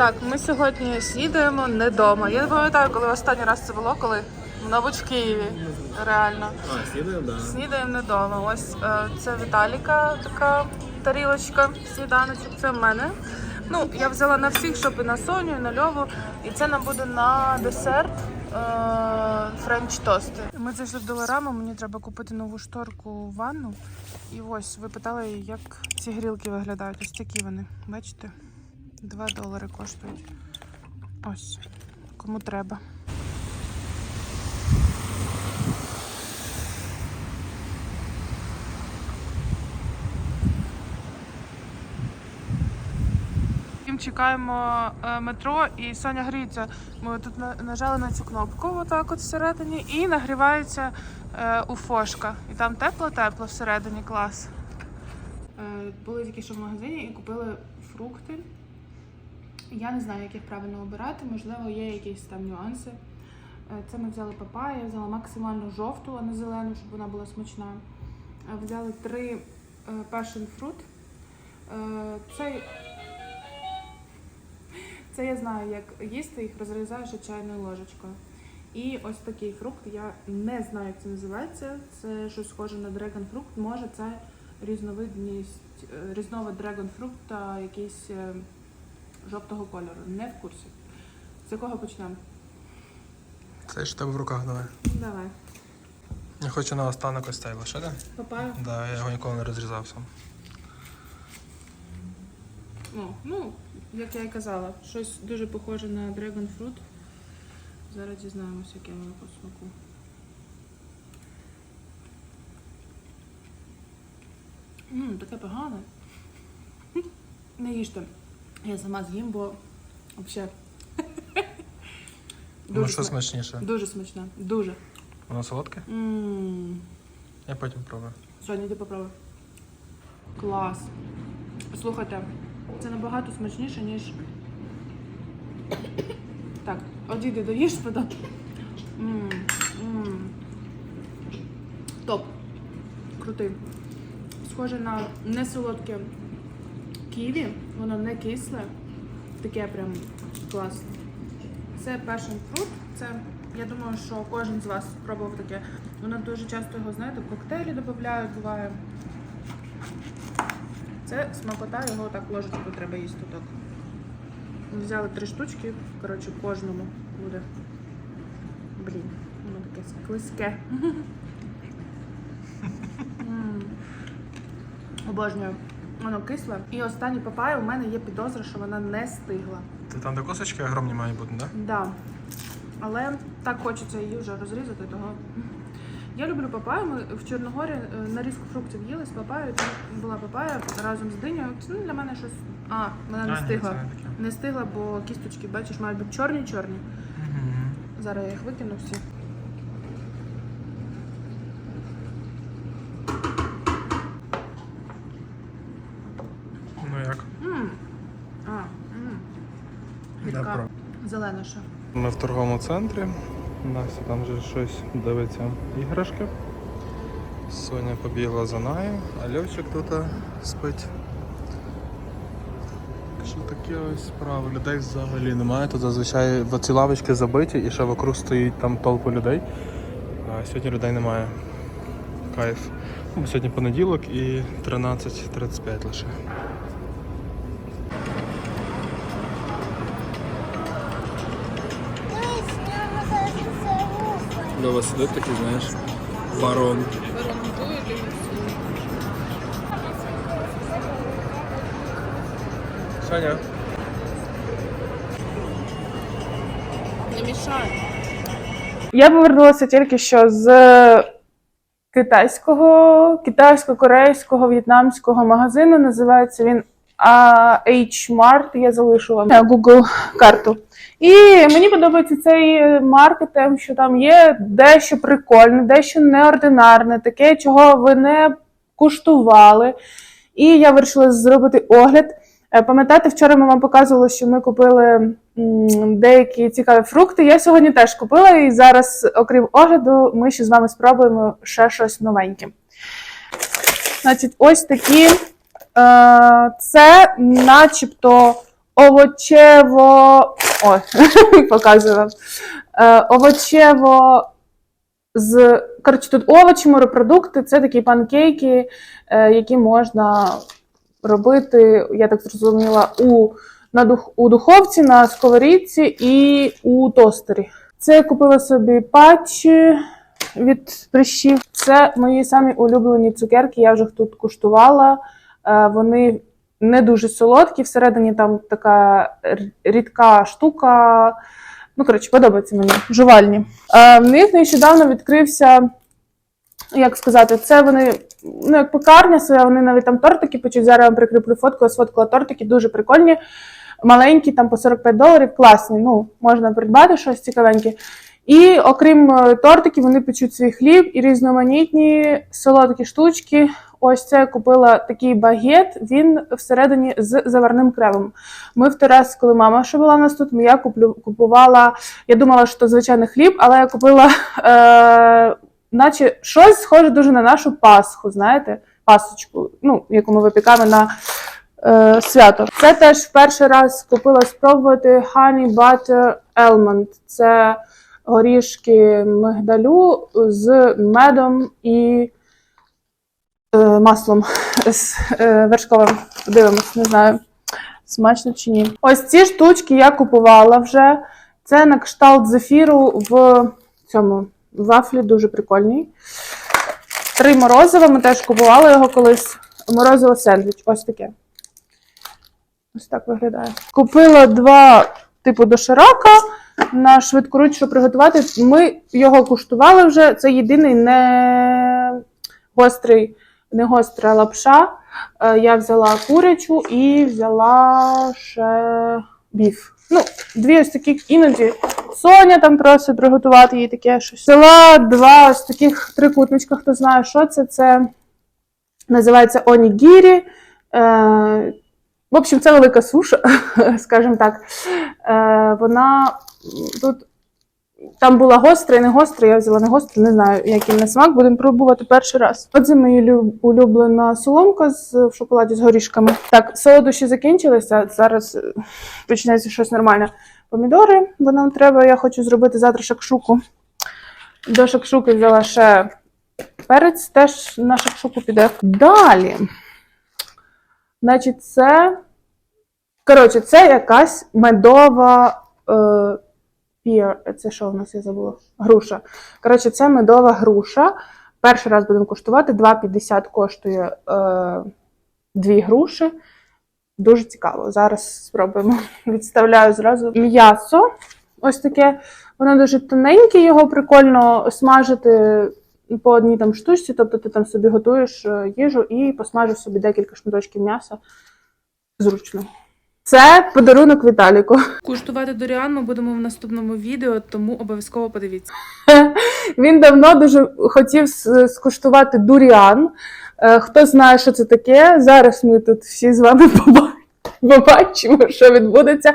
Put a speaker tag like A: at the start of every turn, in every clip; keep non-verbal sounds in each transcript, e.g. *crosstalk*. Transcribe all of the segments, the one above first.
A: Так, ми сьогодні снідаємо не вдома. Я не пам'ятаю, коли останній раз це було, коли мабуть в Києві. Реально.
B: А, снідаємо, да.
A: Снідаємо не вдома. Ось е, це Віталіка, така тарілочка, сніданочок. Це в мене. Ну, я взяла на всіх, щоб і на Соню, і на Льову. І це нам буде на десерт френч тости. Ми зайшли в Доларама, мені треба купити нову шторку в ванну. І ось ви питали, як ці грілки виглядають. Ось такі вони. Бачите? 2 долари коштують. Ось. Кому треба. Чекаємо е, метро і Соня гріється. Ми тут нажали на цю кнопку, отак от всередині, і нагрівається е, уфошка. І там тепло-тепло всередині клас. Е, були тільки що в магазині і купили фрукти. Я не знаю, як їх правильно обирати, можливо, є якісь там нюанси. Е, Це ми взяли папаю, я взяла максимально жовту, а не зелену, щоб вона була смачна. Е, Взяли три е, passion fruit. Е, Цей це я знаю, як їсти, їх розрізаєш чайною ложечкою. І ось такий фрукт, я не знаю, як це називається. Це щось схоже на дрегон фрукт. Може, це різновидність, різновид дрегон фрукта, якийсь е, жовтого кольору. Не в курсі. З якого почнемо?
B: Це ж тебе в руках давай.
A: Давай.
B: Я хочу на останок ось цей лишити.
A: Папаю.
B: Да, я його ніколи не розрізав сам.
A: Ну, ну, як я і казала, щось дуже похоже на Dragon Fruit. Зараз дізнаємося, яке воно по смаку. Ммм, таке погане. *laughs* Не їжте. Я сама з'їм, бо взагалі.
B: Ну що смачніше?
A: Дуже смачне. Дуже.
B: Воно солодке?
A: Ммм.
B: Я потім пробую.
A: Соня, йди попробуй. Клас. Слухайте, це набагато смачніше, ніж. Так, одійди доїж потім. М, м. Топ. Крутий. Схоже на несолодке ківі, воно не кисле. Таке прям класне. Це passion fruit. Це, я думаю, що кожен з вас пробував таке. Воно дуже часто його, знаєте, в коктейлі додають, буває. Це смакота, його так ложечку треба їсти так. Взяли три штучки, коротше, кожному буде. Блін, воно таке склизьке. *laughs* Обожнюю. Воно кисле. І останній папая у мене є підозра, що вона не стигла.
B: Це там де косточки огромні мають бути, так?
A: Да. Але так хочеться її вже розрізати, того. Я люблю папаю. Ми в Чорногорі е, нарізку фруктів їли з папаю. Там була папая разом з динею. Це ну, для мене щось. А, вона не
B: А,
A: стигла.
B: це не.
A: Не стигла, бо кісточки, бачиш, мають бути чорні-чорні. Зараз я їх викину всі.
B: Ну як?
A: Мм. А, мм. Гірка.
B: про. Ми в торговому центрі. Настя там вже щось дивиться іграшки. Соня побігла за нею, а Льовчик тут спить. Що таке ось справи? Людей взагалі немає. Тут зазвичай ці лавочки забиті і ще вокруг стоїть там толпи людей. А сьогодні людей немає. Кайф. Сьогодні понеділок і 13.35 лише. Льова сидить такий, знаєш, барон. Саня.
A: Не мішає. Я повернулася тільки що з китайського, китайсько-корейського, в'єтнамського магазину. Називається він а, H-Mart. Я залишу вам Google карту. І мені подобається цей маркет, що там є дещо прикольне, дещо неординарне, таке, чого ви не куштували. І я вирішила зробити огляд. Е, Пам'ятаєте, вчора ми вам показували, що ми купили деякі цікаві фрукти. Я сьогодні теж купила, і зараз, окрім огляду, ми ще з вами спробуємо ще щось новеньке. Значить, ось такі. Е, це начебто овочево. Ой, *laughs* показую. Е, овочево з. Коротше, тут овочі, морепродукти, це такі панкейки, е, які можна робити, я так зрозуміла, у, на дух, у духовці, на сковорідці і у тостері. Це я купила собі патчі від прищів. Це мої самі улюблені цукерки, я вже тут куштувала. Е, Вони не дуже солодкі, всередині там така рідка штука. Ну, коротше, подобається мені. Жувальні. Е, в них нещодавно відкрився, як сказати, це вони, ну, як пекарня своя, вони навіть там тортики печуть. Зараз я вам прикріплю фотку, я сфоткала тортики, дуже прикольні. Маленькі, там по 45 доларів, класні. Ну, можна придбати щось цікавеньке. І окрім е, тортиків, вони печуть свій хліб і різноманітні солодкі штучки. Ось це я купила такий багет, він всередині з заварним кремом. Ми в раз, коли мама ще була у нас тут, я куплю, купувала. Я думала, що це звичайний хліб, але я купила, е, наче щось схоже дуже на нашу пасху, знаєте, пасочку, ну, яку ми випікаємо на е, свято. Це теж перший раз купила спробувати Honey Butter Almond. Це горішки мигдалю з медом і маслом з е, вершковим. Дивимось, не знаю, смачно чи ні. Ось ці штучки я купувала вже. Це на кшталт зефіру в цьому вафлі, дуже прикольний. Три морозива, ми теж купували його колись. Морозиво сендвіч, ось таке. Ось так виглядає. Купила два типу доширака на швидкоруч, щоб приготувати. Ми його куштували вже. Це єдиний не гострий, не гостра лапша. Е, Я взяла курячу і взяла ще біф. Ну, дві ось такі іноді. Соня там просить приготувати їй таке щось. Взяла два ось таких трикутничка, хто знає, що це. Це називається онігірі. Е, в общем, це велика суша, *laughs* скажімо так. Е, вона тут там була гостра і не гостра, я взяла не гостру, не знаю, який на смак. Будемо пробувати перший раз. Оце моя улюблена соломка з в шоколаді з горішками. Так, солодощі закінчилися. Зараз е, почнеться щось нормальне. Помідори, бо нам треба, я хочу зробити завтра шакшуку. До шакшуки взяла ще перець, теж на шакшуку піде. Далі. Значить, це. Коротше, це якась медова. Е, пір. Це що в нас я забула? Груша. Коротше, це медова груша. Перший раз будемо куштувати. 2,50 коштує е, дві груші. Дуже цікаво. Зараз спробуємо. *laughs* Відставляю зразу м'ясо. Ось таке. Воно дуже тоненьке, його прикольно смажити по одній там штучці. Тобто ти там собі готуєш е, їжу і посмажиш собі декілька шматочків м'яса. Зручно. Це подарунок Віталіку. *laughs*
C: Куштувати доріан ми будемо в наступному відео, тому обов'язково подивіться. *laughs*
A: Він давно дуже хотів скуштувати дуріан. Е, Хто знає, що це таке, зараз ми тут всі з вами *laughs* побачимо, що відбудеться.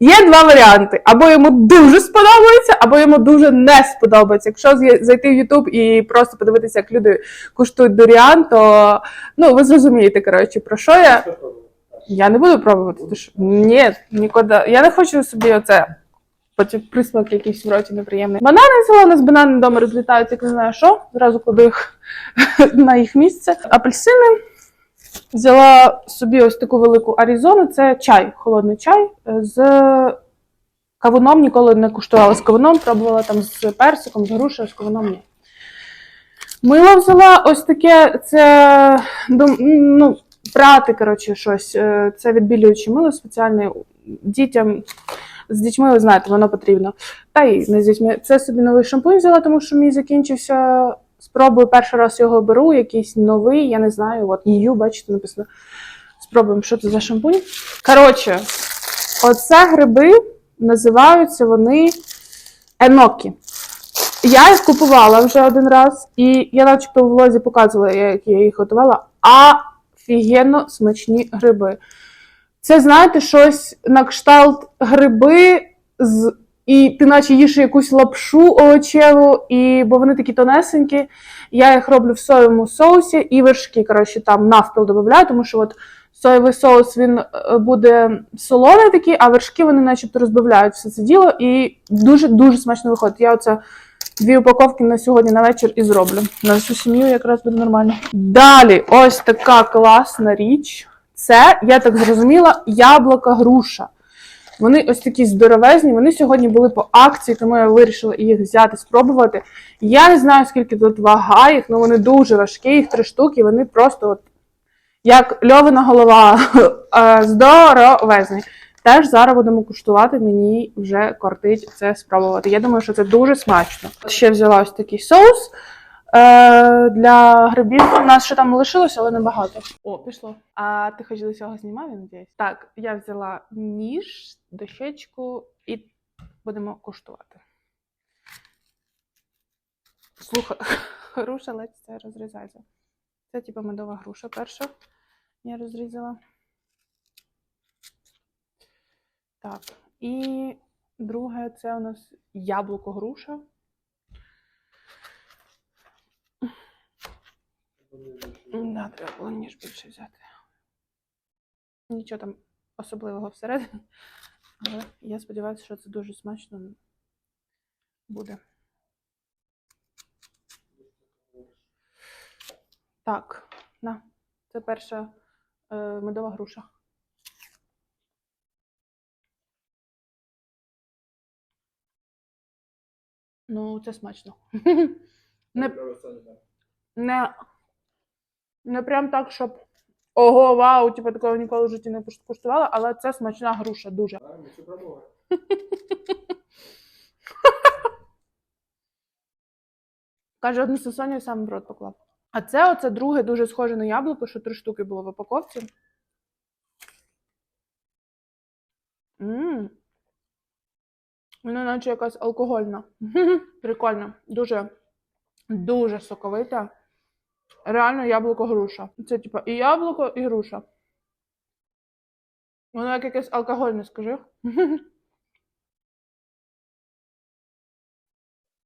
A: Є два варіанти: або йому дуже сподобається, або йому дуже не сподобається. Якщо зайти в YouTube і просто подивитися, як люди куштують дуріан, то ну ви зрозумієте, коротше, про що я. Я не буду пробувати. Ти що? Ні, нікуди. Я не хочу собі оце. Потім присмак якийсь в роті неприємний. Банани взяла, у нас банани вдома розлітаються, як не знаю що. Зразу кладу їх *laughs* на їх місце. Апельсини. Взяла собі ось таку велику Аризону. Це чай, холодний чай е, з кавуном. Ніколи не куштувала з кавуном, пробувала там з персиком, з грушею, з кавуном ні. Мило взяла ось таке, це ну, прати, коротше, щось. Е, Це відбілююче мило спеціальне дітям. З дітьми, ви знаєте, воно потрібно. Та й не з дітьми. Це собі новий шампунь взяла, тому що мій закінчився. Спробую перший раз його беру, якийсь новий, я не знаю. От EU, бачите, написано. Спробуємо, що це за шампунь. Коротше, оце гриби називаються вони енокі. Я їх купувала вже один раз, і я начебто в влозі показувала, як я їх готувала. Офігенно смачні гриби. Це, знаєте, щось на кшталт гриби, з... і ти наче їш якусь лапшу овочеву, і... бо вони такі тонесенькі. Я їх роблю в соєвому соусі і вершки, коротше, там навпіл додаю, тому що от соєвий соус він е, буде солоний такий, а вершки вони начебто розбавляють все це діло і дуже-дуже смачно виходить. Я оце дві упаковки на сьогодні на вечір і зроблю. На всю сім'ю якраз буде нормально. Далі, ось така класна річ. Це, я так зрозуміла, яблука груша. Вони ось такі здоровезні. Вони сьогодні були по акції, тому я вирішила їх взяти, спробувати. Я не знаю, скільки тут вага їх, але вони дуже важкі, їх три штуки, вони просто от як льовина голова *laughs* е, здоровезні. Теж зараз будемо куштувати, мені вже кортить це спробувати. Я думаю, що це дуже смачно. Ще взяла ось такий соус е, для грибів. У нас ще там лишилося, але небагато. О, пішло. А ти хоч до цього знімав, я надіюсь? Так, я взяла ніж, дощечку і будемо куштувати. Слухай, *laughs* груша ледь це розрізається. Це типу медова груша перша. Я розрізала. Так, і друге це у нас яблуко груша. Да, треба було ніж більше взяти. Нічого там особливого всередині. Але я сподіваюся, що це дуже смачно буде. Так, на. Це перша е, медова груша. Ну, це смачно. Не, не, не прям так, щоб ого, вау, типу такого ніколи в житті не куштувала, але це смачна груша дуже. *laughs* Каже, одну сосоню і сам в рот поклав. А це оце друге дуже схоже на яблуко, що три штуки було в упаковці. Мм. Воно наче якась алкогольна. *laughs* Прикольно. Дуже, дуже соковита. Реально яблуко груша. Це типа і яблуко, і груша. Воно як якесь алкогольне, скажи. *laughs*